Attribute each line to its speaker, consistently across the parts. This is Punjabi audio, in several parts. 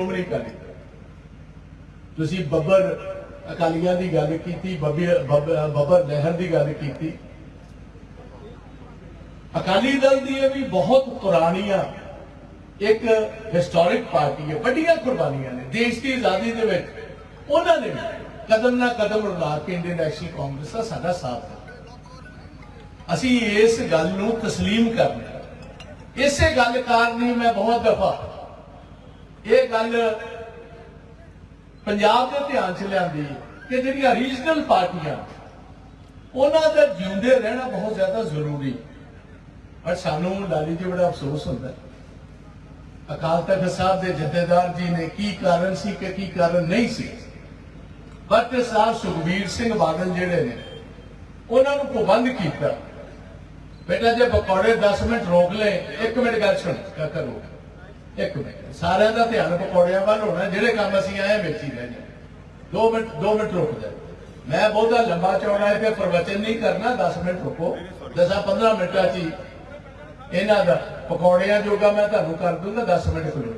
Speaker 1: ਸ਼੍ਰੋਮਣੀ ਅਕਾਲੀ ਦਲ ਤੁਸੀਂ ਬੱਬਰ ਅਕਾਲੀਆਂ ਦੀ ਗੱਲ ਕੀਤੀ ਬੱਬਰ ਬੱਬਰ- ਬੱਬਰ ਲਹਿਰ ਦੀ ਗੱਲ ਕੀਤੀ ਅਕਾਲੀ ਦਲ ਦੀ ਇਹ ਵੀ ਬਹੁਤ ਪੁਰਾਣੀਆਂ ਇੱਕ ਹਿਸਟੋਰਿਕ ਪਾਰਟੀ ਹੈ ਵੱਡੀਆਂ ਕੁਰਬਾਨੀਆਂ ਨੇ ਦੇਸ਼ ਦੀ ਆਜ਼ਾਦੀ ਦੇ ਵਿੱਚ ਉਹਨਾਂ ਨੇ ਵੀ ਕਦਮ ਨਾ ਕਦਮ ਰਲਾ ਕੇ ਇੰਡੀਅਨ ਨੈਸ਼ਨਲ ਕਾਂਗਰਸ ਦਾ ਸਾਡਾ ਸਾਥ ਦਿੱਤਾ ਅਸੀਂ ਇਸ ਗੱਲ ਨੂੰ تسلیم ਕਰਨਾ ਇਸੇ ਗੱਲ ਕਾਰਨ ਹੀ ਮੈਂ ਬਹੁਤ ਦਫਾ ਇਹ ਗੱਲ ਪੰਜਾਬ ਦੇ ਧਿਆਨ 'ਚ ਲਿਆਂਦੀ ਕਿ ਜਿਹੜੀਆਂ ਰੀਜਨਲ ਪਾਰਟੀਆਂ, ਉਹਨਾਂ ਦਾ ਜਿਉਂਦੇ ਰਹਿਣਾ ਬਹੁਤ ਜ਼ਿਆਦਾ ਜ਼ਰੂਰੀ। ਪਰ ਸਾਨੂੰ ਲਾਲੀ ਜੀ ਬੜਾ ਅਫਸੋਸ ਹੁੰਦਾ। ਅਕਾਲ ਤਖਤ ਸਾਹਿਬ ਦੇ ਜਥੇਦਾਰ ਜੀ ਨੇ ਕੀ ਕਾਰਨ ਸੀ ਕਿ ਕੀ ਕਾਰਨ ਨਹੀਂ ਸੀ? ਬਟ ਸਾਹਿਬ ਸੁਖਬੀਰ ਸਿੰਘ ਬਾਦਲ ਜਿਹੜੇ ਨੇ, ਉਹਨਾਂ ਨੂੰ ਪਾਬੰਦ ਕੀਤਾ। ਬੇਟਾ ਜੇ ਪਕੌੜੇ 10 ਮਿੰਟ ਰੋਕ ਲੈ ਇੱਕ ਮਿੰਟ ਗੱਲ ਸੁਣ ਕਾ ਕਰੋ ਇੱਕ ਮਿੰਟ, ਸਾਰਿਆਂ ਦਾ ਧਿਆਨ ਪਕੌੜਿਆਂ ਵੱਲ ਹੋਣਾ, ਜਿਹੜੇ ਕੰਮ ਅਸੀਂ ਆਏ ਵਿੱਚ ਹੀ ਰਹਿ ਜਾਣਾ 2 ਮਿੰਟ 2 ਮਿੰਟ ਰੁਕ ਜਾ ਮੈਂ ਬਹੁਤਾ ਲੰਬਾ ਚੌੜਾ ਹੈ ਤੇ ਪ੍ਰਵਚਨ ਨਹੀਂ ਕਰਨਾ 10 ਮਿੰਟ ਰੁਕੋ। 10 15 ਮਿੰਟਾਂ 'ਚ ਹੀ ਇਹਨਾਂ ਦਾ ਪਕੌੜਿਆਂ ਜੋਗਾ ਮੈਂ ਤੁਹਾਨੂੰ ਕਰ ਦੂੰਗਾ 10 ਮਿੰਟ ਕਰੋ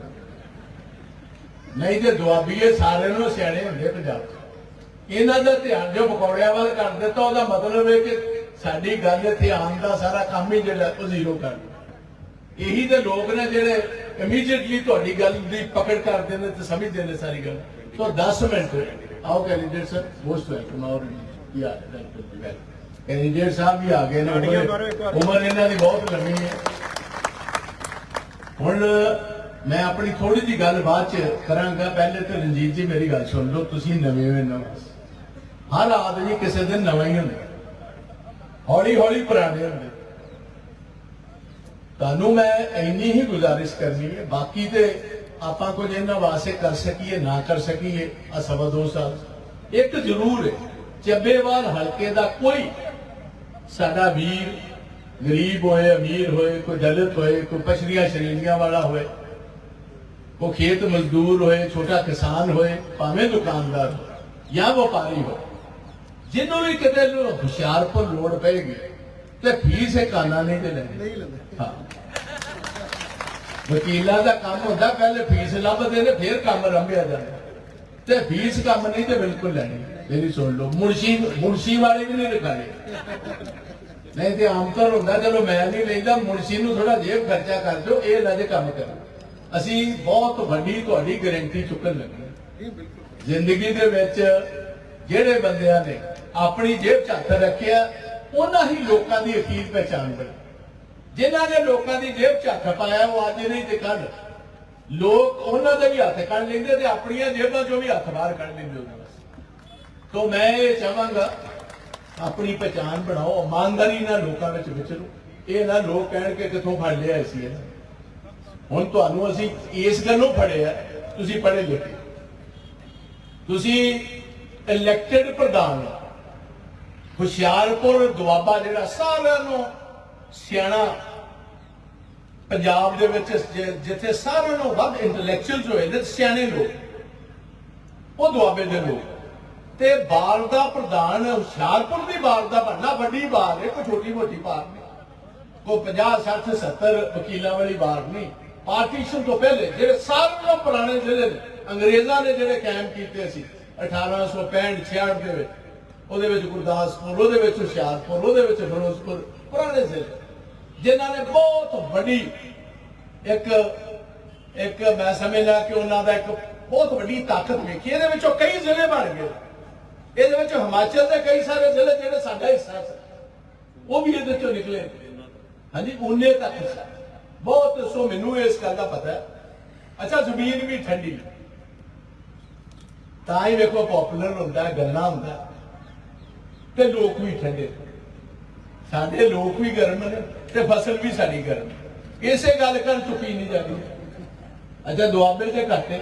Speaker 1: ਨਹੀਂ। ਤੇ ਦੁਆਬੀਏ ਸਾਰਿਆਂ ਨੂੰ ਸਿਆਣੇ ਹੁੰਦੇ ਪੰਜਾਬ 'ਚ। ਇਹਨਾਂ ਦਾ ਧਿਆਨ ਜੋ ਪਕੌੜਿਆਂ ਵੱਲ ਕਰ ਦਿੱਤਾ, ਉਹਦਾ ਮਤਲਬ ਹੈ ਕਿ ਸਾਡੀ ਗੱਲ ਇੱਥੇ ਆਉਣ ਦਾ ਸਾਰਾ ਕੰਮ ਹੀ ਜਿਹੜਾ ਉਹ ਜ਼ੀਰੋ ਕਰ ਇਹੀ ਤੇ ਲੋਕ ਨੇ ਜਿਹੜੇ ਇਮੀਡੀਏਟਲੀ ਤੁਹਾਡੀ ਗੱਲ ਦੀ ਪਕੜ ਕਰਦੇ ਨੇ ਤੇ ਸਮਝਦੇ ਨੇ ਸਾਰੀ ਗੱਲ। ਸੋ 10 ਮਿੰਟ ਆਓ ਕੈਂਡੀਡੇਟ ਸਰ ਮੋਸਟ ਵੈਲਕਮ ਆਉਰ ਯਾ ਵੈਲਕਮ ਕੈਂਡੀਡੇਟ ਸਾਹਿਬ ਵੀ ਆ ਗਏ ਨੇ ਉਮਰ ਇਹਨਾਂ ਦੀ ਬਹੁਤ ਲੰਮੀ ਹੈ। ਹੁਣ ਮੈਂ ਆਪਣੀ ਥੋੜੀ ਜੀ ਗੱਲ ਬਾਅਦ ਚ ਕਰਾਂਗਾ। ਪਹਿਲੇ ਤਾਂ ਰਣਜੀਤ ਜੀ ਮੇਰੀ ਗੱਲ ਸੁਣ ਲਓ ਤੁਸੀਂ ਨਵੇਂ ਹੋ ਨਵਾਂ ਹਰ ਆਦਮੀ ਕਿਸੇ ਦਿਨ ਨਵਾਂ ਹੀ ਹੁੰਦਾ। ਹੌਲੀ ਹੌਲੀ ਪੁਰਾਣੇ ਹੁੰਦੇ। ਤੁਹਾਨੂੰ ਮੈਂ ਇੰਨੀ ਹੀ ਗੁਜ਼ਾਰਿਸ਼ ਕਰਨੀ ਹੈ ਬਾਕੀ ਤੇ ਆਪਾਂ ਕੁਝ ਇਹਨਾਂ ਵਾਸਤੇ ਕਰ ਸਕੀਏ ਨਾ ਕਰ ਸਕੀਏ ਆ ਸਵਾ ਦੋ ਸਾਲ। ਇੱਕ ਜ਼ਰੂਰ ਹੈ ਚੱਬੇਵਾਲ ਹਲਕੇ ਦਾ ਕੋਈ ਸਾਡਾ ਵੀਰ ਗਰੀਬ ਹੋਏ ਅਮੀਰ ਹੋਏ ਕੋਈ ਦਲਿਤ ਹੋਏ ਕੋਈ ਪਛੜੀਆਂ ਸ਼੍ਰੇਣੀਆਂ ਵਾਲਾ ਹੋਏ ਕੋਈ ਖੇਤ ਮਜ਼ਦੂਰ ਹੋਏ ਛੋਟਾ ਕਿਸਾਨ ਹੋਏ ਭਾਵੇਂ ਦੁਕਾਨਦਾਰ ਜਾਂ ਵਪਾਰੀ ਹੋਏ ਜਿਹਨੂੰ ਵੀ ਕਿਤੇ ਹੁਸ਼ਿਆਰਪੁਰ ਲੋੜ ਪਏਗੀ ਤੇ ਫੀਸ ਇਹ ਕਾਨਾ ਨਹੀਂ ਤੇ ਲੈਣੀ।
Speaker 2: ਨਹੀਂ ਲੈਂਦੇ।
Speaker 1: ਹਾਂ। ਵਕੀਲਾਂ ਦਾ ਕੰਮ ਹੁੰਦਾ, ਪਹਿਲੇ ਫੀਸ ਲੱਭਦੇ ਨੇ, ਫਿਰ ਕੰਮ ਰੰਭਿਆ ਜਾਂਦਾ। ਤੇ ਫੀਸ ਕੰਮ ਨਹੀਂ ਤੇ ਬਿਲਕੁਲ ਲੈਣੀ ਮੇਰੀ ਸੁਣ ਲਓ, ਮੁਨਸ਼ੀ ਮੁਨਸ਼ੀ ਵਾਲੇ ਵੀ ਨਹੀਂ ਲਿਖਾਣੇ ਨਹੀਂ ਤੇ ਆਮ ਤੌਰ ਹੁੰਦਾ ਚਲੋ ਮੈਂ ਨਹੀਂ ਲੈਂਦਾ, ਮੁਨਸ਼ੀ ਨੂੰ ਥੋੜਾ ਜੇਬ ਖਰਚਾ ਕਰ ਦਿਓ, ਇਹ ਨਾ ਜੇ ਕੰਮ ਕਰੋ। ਅਸੀਂ ਬਹੁਤ ਵੱਡੀ ਤੁਹਾਡੀ ਗਾਰੰਟੀ ਚੁੱਕਣ ਲੱਗੇ ਜ਼ਿੰਦਗੀ ਦੇ ਵਿੱਚ ਜਿਹੜੇ ਬੰਦਿਆਂ ਨੇ ਆਪਣੀ ਜੇਬ 'ਚ ਹੱਥ ਰੱਖਿਆ, ਉਹਨਾਂ ਹੀ ਲੋਕਾਂ ਦੀ ਅਖੀਰ ਪਹਿਚਾਨ ਬਣੀ। ਜਿਨ੍ਹਾਂ ਨੇ ਲੋਕਾਂ ਦੀ ਜੇਬ 'ਚ ਹੱਥ ਪਾਇਆ, ਉਹ ਅੱਜ ਨਹੀਂ ਤੇ ਕੱਢ ਲੋਕ ਉਹਨਾਂ ਦੇ ਵੀ ਹੱਥ ਕੱਢ ਲੈਂਦੇ ਤੇ ਆਪਣੀਆਂ ਜੇਬਾਂ 'ਚੋਂ ਵੀ ਹੱਥ ਬਾਹਰ ਕੱਢ ਲੈਂਦੇ ਉਹਨਾਂ ਤੋਂ ਮੈਂ ਇਹ ਚਾਹਾਂਗਾ, ਆਪਣੀ ਪਛਾਣ ਬਣਾਓ, ਇਮਾਨਦਾਰੀ ਨਾਲ ਲੋਕਾਂ ਵਿੱਚ ਵਿਚਰੋ। ਇਹ ਨਾ ਲੋਕ ਕਹਿਣ ਕਿ ਕਿੱਥੋਂ ਫੜ ਲਿਆ ਸੀ ਇਹ ਹੁਣ ਤੁਹਾਨੂੰ ਅਸੀਂ ਇਸ ਗੱਲੋਂ ਫੜਿਆ, ਤੁਸੀਂ ਪੜ੍ਹੇ ਲਿਖੇ। ਤੁਸੀਂ ਇਲੈਕਟਿਡ ਪ੍ਰਧਾਨ ਹੁਸ਼ਿਆਰਪੁਰ ਦੁਆਬਾ ਜਿਹੜਾ ਸਾਰਿਆਂ ਨੂੰ ਸਿਆਣਾ ਪੰਜਾਬ ਦੇ ਵਿੱਚ ਜਿੱਥੇ ਸਾਰਿਆਂ ਨੂੰ ਵੱਧ ਇੰਟੈਲੈਕਚੁਅਲਸ ਹੋਏ ਨੇ, ਸਿਆਣੇ ਲੋਕ, ਉਹ ਦੁਆਬੇ ਦੇ ਲੋਕ। ਤੇ ਬਾਲ ਦਾ ਪ੍ਰਧਾਨ ਹੁਸ਼ਿਆਰਪੁਰ ਦੀ ਬਾਲ ਦਾ ਬਣਨਾ ਵੱਡੀ ਬਾਲ ਹੈ ਕੋਈ ਛੋਟੀ ਮੋਟੀ ਬਾਲ ਨਹੀਂ। ਕੋਈ 50 60 70 ਵਕੀਲਾਂ ਵਾਲੀ ਬਾਰ ਨਹੀਂ। ਪਾਰਟੀਸ਼ਨ ਤੋਂ ਪਹਿਲੇ ਜਿਹੜੇ ਸਾਰਿਆਂ ਤੋਂ ਪੁਰਾਣੇ ਜ਼ਿਲ੍ਹੇ ਨੇ, ਅੰਗਰੇਜ਼ਾਂ ਨੇ ਜਿਹੜੇ ਕਾਇਮ ਕੀਤੇ ਸੀ 1865 66 ਦੇ ਵਿੱਚ, ਉਹਦੇ ਵਿੱਚ ਗੁਰਦਾਸਪੁਰ, ਉਹਦੇ ਵਿੱਚ ਹੁਸ਼ਿਆਰਪੁਰ, ਉਹਦੇ ਵਿੱਚ ਫਿਰੋਜ਼ਪੁਰ, ਪੁਰਾਣੇ ਜ਼ਿਲ੍ਹੇ। ਜਿਨ੍ਹਾਂ ਨੇ ਬਹੁਤ ਵੱਡੀ ਇੱਕ ਇੱਕ ਮੈਂ ਸਮਝਦਾ ਕਿ ਉਹਨਾਂ ਦਾ ਇੱਕ ਬਹੁਤ ਵੱਡੀ ਤਾਕਤ ਵੇਖੀ। ਇਹਦੇ ਵਿੱਚੋਂ ਕਈ ਜ਼ਿਲ੍ਹੇ ਬਣ ਗਏ। ਇਹਦੇ ਵਿੱਚ ਹਿਮਾਚਲ ਦੇ ਕਈ ਸਾਰੇ ਜ਼ਿਲ੍ਹੇ ਜਿਹੜੇ ਸਾਡਾ ਹਿੱਸਾ ਉਹ ਵੀ ਇਹਦੇ ਚੋਂ ਨਿਕਲੇ। ਹਾਂਜੀ ਉਹਨੇ ਤੱਕ ਸੀ ਬਹੁਤ ਸੋ ਮੈਨੂੰ ਇਸ ਗੱਲ ਦਾ ਪਤਾ ਹੈ। ਅੱਛਾ ਜ਼ਮੀਨ ਵੀ ਠੰਡੀ ਤਾਂ ਹੀ ਵੇਖੋ ਪਪੂਲਰ ਹੁੰਦਾ ਹੈ ਗੰਨਾ ਹੁੰਦਾ। ਹੈ, ਤੇ ਲੋਕ ਵੀ ਠੰਡੇ। ਸਾਡੇ ਲੋਕ ਵੀ ਗਰਮ ਤੇ ਫਸਲ ਵੀ ਸਾਡੀ ਗਰਮ। ਇਸੇ ਗੱਲ ਕਰ ਚੁੱਕੀ ਨਹੀਂ ਜਾਂਦੀ। ਅੱਛਾ ਦੁਆਬੇ ਤੇ ਘੱਟੇ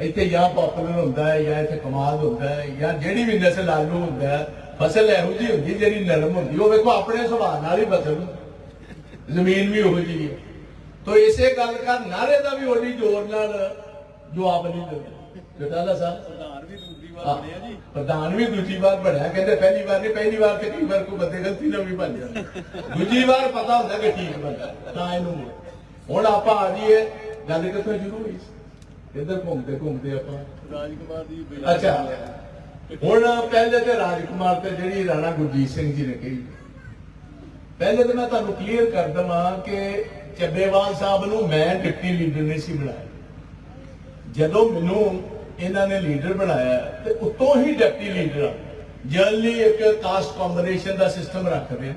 Speaker 1: ਇੱਥੇ ਜਾਂ ਪਾਪੂਲਰ ਹੁੰਦਾ ਹੈ, ਜਾਂ ਇੱਥੇ ਕਮਾਲ ਹੁੰਦਾ ਹੈ, ਜਾਂ ਜਿਹੜੀ ਵੀ ਨਸਲ ਆਲੂ ਹੁੰਦਾ ਹੈ, ਫਸਲ ਇਹੋ ਜਿਹੀ ਹੁੰਦੀ ਜਿਹੜੀ ਨਰਮ ਹੁੰਦੀ। ਉਹ ਵੇਖੋ, ਆਪਣੇ ਸੁਭਾਅ ਨਾਲ ਹੀ ਫਸਲ ਜ਼ਮੀਨ ਵੀ ਉਹੋ ਜਿਹੀ ਹੈ। ਤੋ ਇਸੇ ਗੱਲ ਕਰ ਨਾਰੇ ਦਾ ਵੀ ਉਹਦੀ ਜ਼ੋਰ ਨਾਲ ਜਵਾਬ ਨਹੀਂ ਦਿੰਦੇ। ਜਟਾਲਾ ਸਾਹਿਬ।
Speaker 2: ਪ੍ਰਧਾਨ ਵੀ ਦੂਜੀ ਵਾਰ
Speaker 1: ਹਾਂ,
Speaker 2: ਬਣੇ ਆ ਜੀ।
Speaker 1: ਪ੍ਰਧਾਨ ਵੀ ਦੂਜੀ ਵਾਰ ਬਣਿਆ। ਕਹਿੰਦੇ ਪਹਿਲੀ ਵਾਰ ਨਹੀਂ ਪਹਿਲੀ ਵਾਰ ਤੇ ਕਈ ਵਾਰ ਕੋਈ ਬੰਦੇ ਗਲਤੀ ਨਾਲ ਵੀ ਬਣ ਜਾਂਦੇ। ਦੂਜੀ ਵਾਰ ਪਤਾ ਹੁੰਦਾ ਕਿ ਠੀਕ ਬੰਦਾ ਤਾਂ ਇਹਨੂੰ ਹੁਣ ਆਪਾਂ ਆ ਜੀਏ ਗੱਲ ਕਿੱਥੋਂ ਸ਼ੁਰੂ ਹੋਈ? ਇੱਧਰ ਘੁੰਮਦੇ ਘੁੰਮਦੇ ਆਪਾਂ।
Speaker 2: ਰਾਜਕੁਮਾਰ ਦੀ
Speaker 1: ਅੱਛਾ। ਹੁਣ ਪਹਿਲੇ ਤੇ ਰਾਜਕੁਮਾਰ ਤੇ ਜਿਹੜੀ ਰਾਣਾ ਗੁਰਜੀਤ ਸਿੰਘ ਜੀ ਨੇ ਕਹੀ। ਪਹਿਲੇ ਤੇ ਮੈਂ ਤੁਹਾਨੂੰ ਕਲੀਅਰ ਕਰ ਦਵਾਂ ਕਿ ਚੱਬੇਵਾਲ ਸਾਹਿਬ ਨੂੰ ਮੈਂ ਡਿਪਟੀ ਲੀਡਰ ਨਹੀਂ ਸੀ ਬਣਾਇਆ। ਜਦੋਂ ਮੈਨੂੰ ਇਹਨਾਂ ਨੇ ਲੀਡਰ ਬਣਾਇਆ ਤੇ ਉਤੋਂ ਹੀ ਡਿਪਟੀ ਲੀਡਰ ਜਲਦੀ ਇੱਕ ਕਾਸਟ ਕੰਬੀਨੇਸ਼ਨ ਦਾ ਸਿਸਟਮ ਰੱਖਦੇ ਆ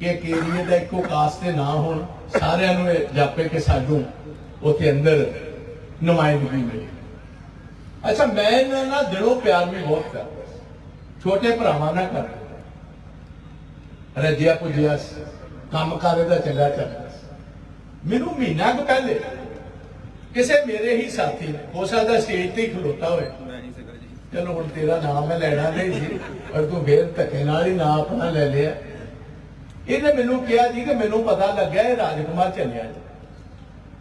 Speaker 1: ਕਿ ਇੱਕ ਦਾ ਇੱਕੋ ਕਾਸਟ ਤੇ ਨਾ ਹੋਣ, ਸਾਰਿਆਂ ਨੂੰ ਜਾਪੇ ਕਿ ਸਾਨੂੰ ਉੱਥੇ ਅੰਦਰ ਨੁਮਾਇੰਦਗੀ ਮਿਲੇ। ਅੱਛਾ, ਮੈਂ ਇਹਨਾਂ ਨਾਲ ਦਿਲੋਂ ਪਿਆਰ ਵੀ ਬਹੁਤ ਕਰਦਾ ਛੋਟੇ ਭਰਾਵਾਂ ਨਾਲ ਕਰਦਾ ਰੱਜਿਆ ਪੁੱਜਿਆ ਕੰਮ ਕਾਰੇ ਦਾ ਚੰਗਾ ਚੱਲਦਾ ਮੈਨੂੰ ਮਹੀਨਾ ਕੁ ਪਹਿਲੇ ਕਿਸੇ ਮੇਰੇ ਹੀ ਸਾਥੀ ਹੋ ਸਕਦਾ ਸਟੇਜ ਤੇ ਹੀ ਖਲੋਤਾ ਹੋਵੇ। ਚਲੋ ਹੁਣ ਤੇਰਾ ਨਾਮ ਮੈਂ ਲੈਣਾ ਨਹੀਂ ਸੀ ਪਰ ਤੂੰ ਫੇਰ ਧੱਕੇ ਨਾਲ ਹੀ ਨਾਮ ਆਪਣਾ ਲੈ ਲਿਆ। ਇਹਨੇ ਮੈਨੂੰ ਕਿਹਾ ਜੀ ਕਿ ਮੈਨੂੰ ਪਤਾ ਲੱਗਿਆ ਇਹ ਰਾਜਕੁਮਾਰ ਚੱਲਿਆ ਜੀ।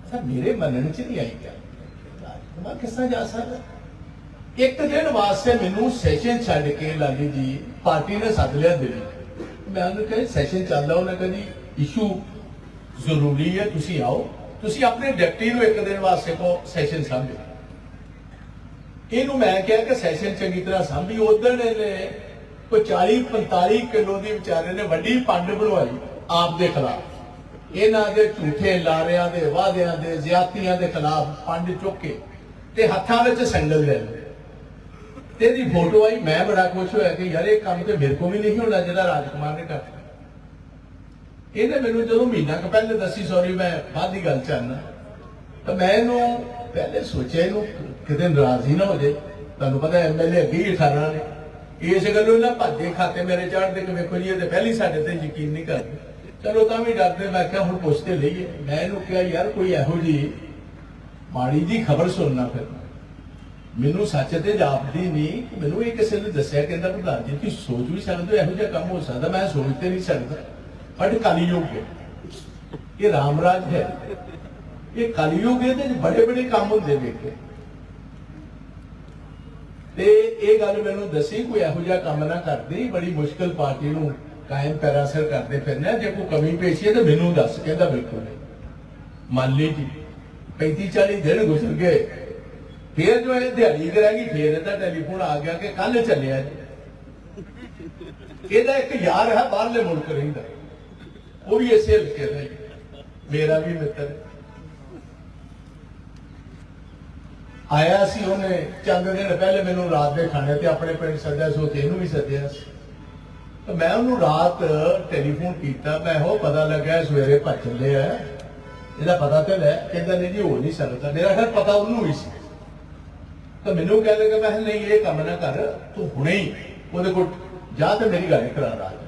Speaker 1: ਅੱਛਾ ਮੇਰੇ ਮੰਨਣ ਚ ਨਹੀਂ ਆਈ ਗੱਲ। ਰਾਜਕੁਮਾਰ ਕਿਸ ਜਾ ਸਕਦਾ? ਇੱਕ ਦਿਨ ਵਾਸਤੇ ਮੈਨੂੰ ਸੈਸ਼ਨ ਛੱਡ ਕੇ ਲਾਲੀ ਜੀ ਪਾਰਟੀ ਨੇ ਸੱਦ ਲਿਆ ਦਿੱਲੀ। ਮੈਂ ਉਹਨੂੰ ਕਿਹਾ ਸੈਸ਼ਨ ਚੱਲਦਾ ਉਹਨੇ ਕਹਿੰਦੀ ਇਸ਼ੂ ਜ਼ਰੂਰੀ ਹੈ ਤੁਸੀਂ ਆਓ। ਤੁਸੀਂ ਆਪਣੇ ਡਿਪਟੀ ਨੂੰ ਇੱਕ ਦਿਨ ਵਾਸਤੇ ਕੋ ਸੈਸ਼ਨ ਸਮਝੋ। ਇਹਨੂੰ ਮੈਂ ਕਿਹਾ ਕਿ ਸੈਸ਼ਨ ਚੰਗੀ ਤਰ੍ਹਾਂ ਸਾਂਭੀ ਉਦੋਂ ਨੇ ਕੋਈ 40 45 ਕਿਲੋ ਦੀ ਵਿਚਾਰੇ ਨੇ ਵੱਡੀ ਪੰਡ ਬਣਵਾਈ ਆਪ ਦੇ ਖਿਲਾਫ। ਇਹਨਾਂ ਦੇ ਝੂਠੇ ਲਾਰਿਆਂ ਦੇ, ਵਾਅਦਿਆਂ ਦੇ, ਜਿਆਤੀਆਂ ਦੇ ਖਿਲਾਫ ਪੰਡ ਚੁੱਕ ਕੇ ਤੇ ਹੱਥਾਂ ਵਿੱਚ ਸੰਗਲ ਲੈ ਲਏ। ਤੇ ਇਹਦੀ ਫੋਟੋ ਆਈ। ਮੈਂ ਬੜਾ ਖੁਸ਼ ਹੋਇਆ ਕਿ ਯਾਰ ਇਹ ਕੰਮ ਤੇ ਮੇਰੇ ਕੋਲ ਵੀ ਨਹੀਂ ਹੋਣਾ ਜਿਹੜਾ ਰਾਜਕੁਮਾਰ ਨੇ ਕਰਤਾ। ਇਹਨੇ ਮੈਨੂੰ ਜਦੋਂ ਮਹੀਨਾ ਕੁ ਪਹਿਲੇ ਦੱਸੀ ਸੌਰੀ ਮੈਂ ਬਾਅਦ ਦੀ ਗੱਲ ਚਾਹਨਾ ਤਾਂ ਮੈਂ ਇਹਨੂੰ ਪਹਿਲੇ ਸੋਚਿਆ ਇਹਨੂੰ ਕਿਤੇ ਨਾਰਾਜ਼ ਹੀ ਨਾ ਹੋ ਜਾਏ ਤੁਹਾਨੂੰ ਪਤਾ ਐਮਐਲਏ ਅੱਗੇ ਹੀ 18 ਨੇ ਇਸ ਗੱਲੋਂ ਨਾ ਭੱਜੇ ਖਾਤੇ ਮੇਰੇ ਚੜ੍ਹਦੇ ਕਿ ਵੇਖੋ ਜੀ, ਇਹ ਤੇ ਪਹਿਲੀ ਸਾਡੇ ਤੇ ਯਕੀਨ ਨਹੀਂ ਕਰਦੇ। ਚਲੋ ਤਾਂ ਵੀ ਡਰਦੇ, ਮੈਂ ਕਿਹਾ ਹੁਣ ਪੁੱਛਦੇ ਲਈਏ। ਮੈਂ ਇਹਨੂੰ ਕਿਹਾ, ਯਾਰ ਕੋਈ ਇਹੋ ਜੀ ਮਾੜੀ ਜੀ ਖਬਰ ਸੁਣਨਾ ਫਿਰ। ਮੈਨੂੰ ਸੱਚ ਤੇ ਜਾਪਦੀ ਨਹੀਂ ਕਿ ਮੈਨੂੰ ਇਹ ਕਿਸੇ ਨੇ ਦੱਸਿਆ ਕਹਿੰਦਾ ਪ੍ਰਧਾਨ ਜੀ, ਤੁਸੀਂ ਸੋਚ ਵੀ ਸਕਦੇ ਹੋ ਇਹੋ ਜਿਹਾ ਕੰਮ ਹੋ ਸਕਦਾ? ਮੈਂ ਸੋਚ ਤੇ ਨਹੀਂ ਸਕਦਾ। ਬਟ ਕਲਯੁਗ ਹੈ ਇਹ ਰਾਮਰਾਜ ਹੈ ਇਹ ਕਲਯੁਗ ਹੈ ਤੇ ਬੜੇ ਬੜੇ ਕੰਮ ਹੁੰਦੇ ਵੇਖੇ ਤੇ ਇਹ ਗੱਲ ਮੈਨੂੰ ਦੱਸੀ ਕੋਈ ਇਹੋ ਜਿਹਾ ਕੰਮ ਨਾ ਕਰਦੇ ਬੜੀ ਮੁਸ਼ਕਲ ਪਾਰਟੀ ਨੂੰ ਕਾਇਮ ਪੈਰਾਸਰ ਕਰਦੇ ਫਿਰਨੇ ਜੇ ਕੋਈ ਕਮੀ ਪੇਸ਼ੀ ਹੈ ਤਾਂ ਮੈਨੂੰ ਦੱਸ ਕਹਿੰਦਾ ਬਿਲਕੁਲ ਨਹੀਂ ਮੰਨ ਲਈ ਜੀ 35 40 ਦਿਨ ਗੁਜ਼ਰ ਗਏ ਫਿਰ ਜੋ ਇਹ ਦਿਹਾੜੀ ਕਰਾਂਗੀ ਫਿਰ ਇਹਦਾ ਟੈਲੀਫੋਨ ਆ ਗਿਆ ਕਿ ਕੱਲ ਚੱਲਿਆ ਜੀ ਇਹਦਾ ਇੱਕ ਯਾਰ ਹੈ ਬਾਹਰਲੇ ਮੁਲਕ ਰਹਿੰਦਾ ਉਹ ਵੀ ਇਸੇ ਹਲਕੇ ਦਾ ਹੀ। ਮੇਰਾ ਵੀ ਮਿੱਤਰ। ਆਇਆ ਸੀ ਉਹਨੇ ਚੰਦ ਦਿਨ ਪਹਿਲੇ ਮੈਨੂੰ ਰਾਤ ਦੇ ਖਾਣੇ ਤੇ ਆਪਣੇ ਪਿੰਡ ਸੱਦਿਆ ਸੀ ਤੇ ਇਹਨੂੰ ਵੀ ਸੱਦਿਆ ਸੀ। ਤਾਂ ਮੈਂ ਉਹਨੂੰ ਰਾਤ ਟੈਲੀਫੋਨ ਕੀਤਾ ਮੈਂ ਉਹ ਪਤਾ ਲੱਗਿਆ ਸਵੇਰੇ ਭੱਜ ਚੱਲੇ ਆ। ਇਹਦਾ ਪਤਾ ਤੇ ਲੈ ਕਹਿੰਦਾ ਨਹੀਂ ਜੀ ਹੋ ਨਹੀਂ ਸਕਦਾ। ਮੇਰਾ ਖਿਆਲ ਪਤਾ ਉਹਨੂੰ ਹੀ ਸੀ। ਤਾਂ ਮੈਨੂੰ ਕਹਿ ਲਗਾ ਮੈਂ ਕਿਹਾ, ਨਹੀਂ ਇਹ ਕੰਮ ਨਾ ਕਰ ਤੂੰ ਹੁਣੇ ਹੀ ਉਹਦੇ ਕੋਲ ਜਾ ਤੇ ਮੇਰੀ ਗੱਲ ਕਰਾ ਰਾਜ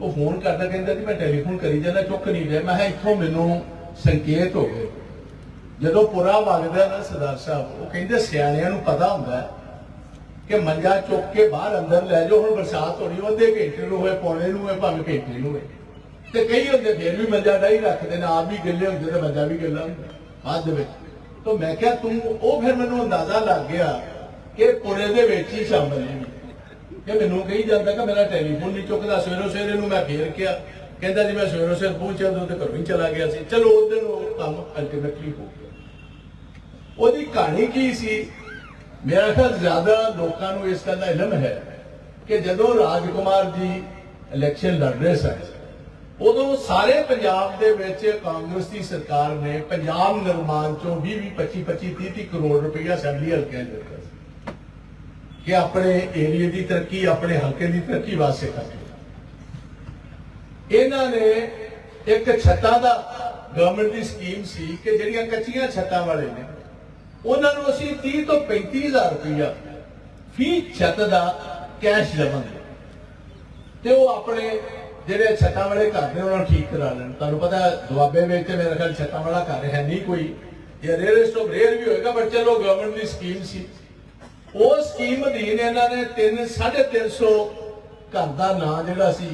Speaker 1: ਉਹ ਫੋਨ ਕਰਦਾ ਕਹਿੰਦਾ ਜੀ ਮੈਂ ਟੈਲੀਫੋਨ ਕਰੀ ਜਾਂਦਾ, ਚੁੱਕ ਨਹੀਂ ਰਿਹਾ। ਮੈਂ ਕਿਹਾ, ਇੱਥੋਂ ਮੈਨੂੰ ਸੰਕੇਤ ਹੋ ਗਏ। ਜਦੋਂ ਪੁਰਾ ਵਗਦਾ ਨਾ ਸਰਦਾਰ ਸਾਹਿਬ, ਉਹ ਕਹਿੰਦੇ ਸਿਆਣਿਆਂ ਨੂੰ ਪਤਾ ਹੁੰਦਾ ਕਿ ਮੰਜਾ ਚੁੱਕ ਕੇ ਬਾਹਰ ਅੰਦਰ ਲੈ ਜਾਓ, ਹੁਣ ਬਰਸਾਤ ਹੋਣੀ, ਉਹਦੇ ਘੰਟੇ ਨੂੰ ਹੋਏ, ਪੌਣੇ ਨੂੰ ਹੋਏ, ਭਾਵੇਂ ਘੰਟੇ ਨੂੰ ਹੋਏ। ਤੇ ਕਈ ਹੁੰਦੇ ਫਿਰ ਵੀ ਮੰਜਾ ਡਾਈ ਰੱਖਦੇ ਨੇ, ਆਪ ਵੀ ਗਿੱਲੇ ਹੁੰਦੇ ਤੇ ਮੰਜਾ ਵੀ ਗਿੱਲਾ ਹੁੰਦਾ, ਬਾਅਦ ਦੇ ਵਿੱਚ। ਤਾਂ ਮੈਂ ਕਿਹਾ, ਤੂੰ, ਉਹ ਫਿਰ ਮੈਨੂੰ ਅੰਦਾਜ਼ਾ ਲੱਗ ਗਿਆ ਕਿ ਪੁਰੇ ਦੇ ਵਿੱਚ ਹੀ ਸ਼ਾਮਲ ਨੇ ਕਿ ਮੈਨੂੰ ਕਹੀ ਜਾਂਦਾ ਕਿ ਮੇਰਾ ਟੈਲੀਫੋਨ ਨਹੀਂ ਚੁੱਕਦਾ, ਸਵੇਰੋ ਸਵੇਰੇ ਨੂੰ ਮੈਂ ਫੇਰ ਕਿਹਾ। ਕਹਿੰਦਾ ਜੀ, ਮੈਂ ਸਵੇਰੋ ਸਵੇਰ ਪਹੁੰਚਿਆ ਉਦੋਂ ਤੇ ਘਰੋਂ ਹੀ ਚਲਾ ਗਿਆ ਸੀ। ਚਲੋ, ਉਸ ਦਿਨ ਉਹ ਕੰਮ ਅਲਟੀਮੇਟਲੀ ਹੋ ਗਿਆ। ਉਹਦੀ ਕਹਾਣੀ ਕੀ ਸੀ? ਮੇਰਾ ਖਿਆਲ ਜ਼ਿਆਦਾ ਲੋਕਾਂ ਨੂੰ ਇਸ ਗੱਲ ਦਾ ਇਲਮ ਹੈ ਕਿ ਜਦੋਂ ਰਾਜਕੁਮਾਰ ਜੀ ਇਲੈਕਸ਼ਨ ਲੜ ਰਹੇ ਸਨ, ਉਦੋਂ ਸਾਰੇ ਪੰਜਾਬ ਦੇ ਵਿੱਚ ਕਾਂਗਰਸ ਦੀ ਸਰਕਾਰ ਨੇ ਪੰਜਾਬ ਨਿਰਮਾਣ ਚੋਂ 20 20 25 25 30 30 ਕਰੋੜ ਰੁਪਇਆ ਅਸੈਂਬਲੀ ਹਲਕਿਆਂ 'ਚ ਦਿੱਤਾ ਸੀ। ਕਿ ਆਪਣੇ ਏਰੀਏ ਦੀ ਤਰੱਕੀ, ਆਪਣੇ ਹਲਕੇ ਦੀ ਤਰੱਕੀ ਵਾਸਤੇ ਕਰਦੇ ਇਹਨਾਂ ਨੇ ਇੱਕ ਛੱਤਾਂ ਦਾ ਗਵਰਨਮੈਂਟ ਦੀ ਸਕੀਮ ਸੀ ਕਿ ਜਿਹੜੀਆਂ ਕੱਚੀਆਂ ਛੱਤਾਂ ਵਾਲੇ ਨੇ, ਉਹਨਾਂ ਨੂੰ ਅਸੀਂ 30 ਤੋਂ 35000 ਰੁਪਇਆ ਫੀ ਛੱਤ ਦਾ ਕੈਸ਼ ਦੇਵਾਂਗੇ। ਤੇ ਉਹ ਆਪਣੇ ਜਿਹੜੇ ਛੱਤਾਂ ਵਾਲੇ ਘਰ ਨੇ, ਉਹਨਾਂ ਨੂੰ ਠੀਕ ਕਰਾ ਲੈਣ। ਤੁਹਾਨੂੰ ਪਤਾ ਦੁਆਬੇ ਵਿੱਚ ਮੇਰੇ ਖਿਆਲ ਛੱਤਾਂ ਵਾਲਾ ਘਰ ਹੈ ਨਹੀਂ ਕੋਈ। ਇਹ ਰੇਅਰਸਟ ਆਫ ਰੇਅਰ ਵੀ ਹੋਏਗਾ, ਪਰ ਚਲੋ ਗਵਰਨਮੈਂਟ ਦੀ ਸਕੀਮ ਸੀ। ਉਹ ਸਕੀਮ ਅਧੀਨ ਇਹਨਾਂ ਨੇ 3 350 ਘਰ ਦਾ ਨਾਂ ਜਿਹੜਾ ਸੀ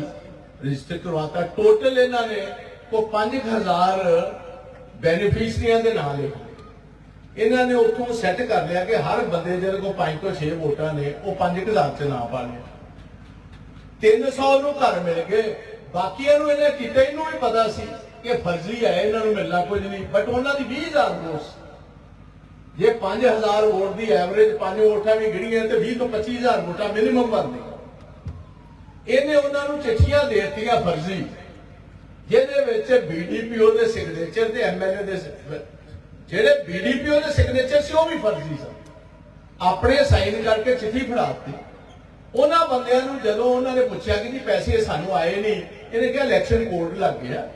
Speaker 1: ਰਜਿਸਟਰ ਕਰਵਾਤਾ। ਟੋਟਲ ਇਹਨਾਂ ਨੇ ਕੋ 5000 ਬੈਨੀਫੀਸ਼ਰੀਆਂ ਦੇ ਨਾਂ ਲਿਖੇ। ਇਹਨਾਂ ਨੇ ਉੱਥੋਂ ਸੈੱਟ ਕਰ ਲਿਆ ਕਿ ਹਰ ਬੰਦੇ ਜਿਹੜੇ ਕੋ 5 ਤੋਂ 6 ਵੋਟਾਂ ਨੇ, ਉਹ 5000 ਚ ਨਾਂ ਪਾ ਲਿਆ 300 ਨੂੰ ਘਰ ਮਿਲ ਗਏ। ਬਾਕੀਆਂ ਨੂੰ ਇਹਨੇ ਕਿਤੇ, ਇਹਨੂੰ ਵੀ ਪਤਾ ਸੀ ਕਿ ਫਰਜ਼ੀ ਹੈ, ਇਹਨਾਂ ਨੂੰ ਮਿਲਣਾ ਕੁਝ ਨਹੀਂ। ਬਟ ਉਹਨਾਂ ਦੀ 20000 ਵੋਟਸ ਜੇ 5000 ਵੋਟ ਦੀ ਐਵਰੇਜ ਪੰਜ ਵੋਟਾਂ ਵੀ ਗਿਣੀਆਂ ਤੇ 20 ਤੋਂ 25000 ਵੋਟਾਂ ਮਿਨੀਮਮ ਬਣਦੀਆਂ। ਇਹਨੇ ਉਹਨਾਂ ਨੂੰ ਚਿੱਠੀਆਂ ਦੇ ਦਿੱਤੀਆਂ ਫਰਜ਼ੀ। ਜਿਹਦੇ ਵਿੱਚ ਬੀਡੀਪੀਓ ਦੇ ਸਿਗਨੇਚਰ ਤੇ ਐਮਐਲਏ ਦੇ ਸਿ- ਜਿਹੜੇ ਬੀਡੀਪੀਓ ਦੇ ਸਿਗਨੇਚਰ ਸੀ, ਉਹ ਵੀ ਫਰਜ਼ੀ ਸਨ। ਆਪਣੇ ਸਾਈਨ ਕਰਕੇ ਚਿੱਠੀ ਫੜਾਤੀ ਉਹਨਾਂ ਬੰਦਿਆਂ ਨੂੰ ਜਦੋਂ ਉਹਨਾਂ ਨੇ ਪੁੱਛਿਆ ਕਿ ਜੀ ਪੈਸੇ ਸਾਨੂੰ ਆਏ ਨਹੀਂ, ਇਹਨੇ ਕਿਹਾ ਇਲੈਕਸ਼ਨ ਕੋਡ ਲੱਗ ਗਿਆ।